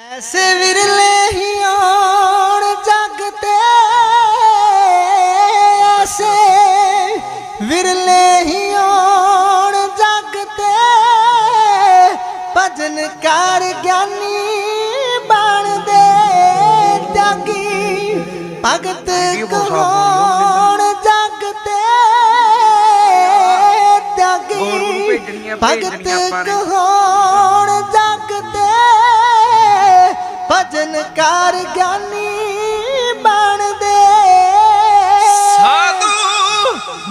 ਐਸੇ ਵਿਰਲੇ ਹੀ ਆਉਣ ਜੱਗ ਤੇ ਐਸੇ ਵਿਰਲੇ ਹੀ ਆਉਣ ਜੱਗ ਤੇ। ਭਜਨ ਕਰ ਗਿਆਨੀ ਬਣਦੇ ਤਿਆਗੀ ਭਗਤ ਕਹਾਉਣ ਜੱਗ ਤੇ ਤਿਆਗੀ ਭਗਤ ਕਹਾਉਣ ਕਰ ਗਿਆਨੀ ਬਣਦੇ। ਸਾਧੂ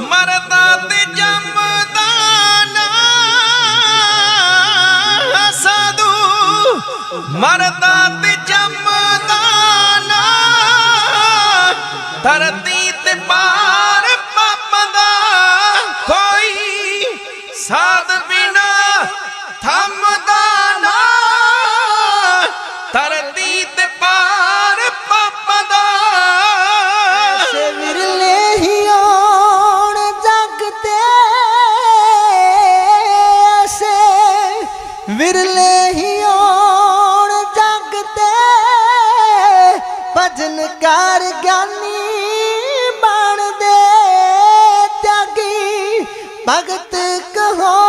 ਮਰਦਾ ਤੇ ਜੰਮਦਾ ਨਾ। ਸਾਧੂ ਮਰਦਾ ਤੇ ਜੰਮਦਾ ਨਾ। ਧਰਤੀ ਤੇ ਪਾਰ ਵਿਰਲੇ ਹੀ ਆਉਣ ਜੱਗ ਤੇ ਭਜਨ ਕਰ ਗਿਆਨੀ ਬਣਦੇ ਤਿਆਗੀ। ਭਗਤ ਕਹਾਉਣ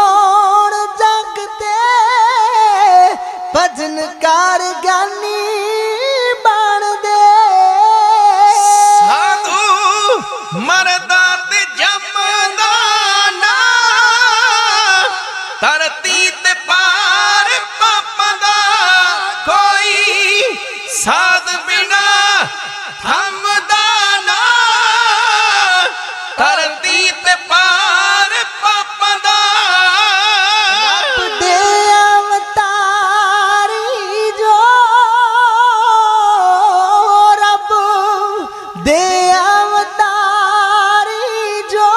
ਦੇ ਅਵਤਾਰੀ ਜੋ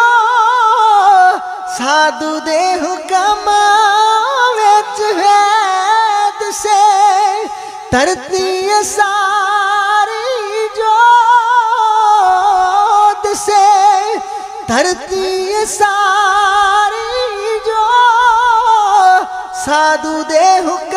ਸਾਧੂ ਦੇ ਹੁਕਮ ਵਿੱਚ ਹੈ ਦਿਸੇ ਧਰਤੀ ਸਾਰੀ ਜੋ ਦਿਸੇ ਧਰਤੀ ਸਾਰੀ ਜੋ ਸਾਧੂ ਦੇ ਹੁਕਮ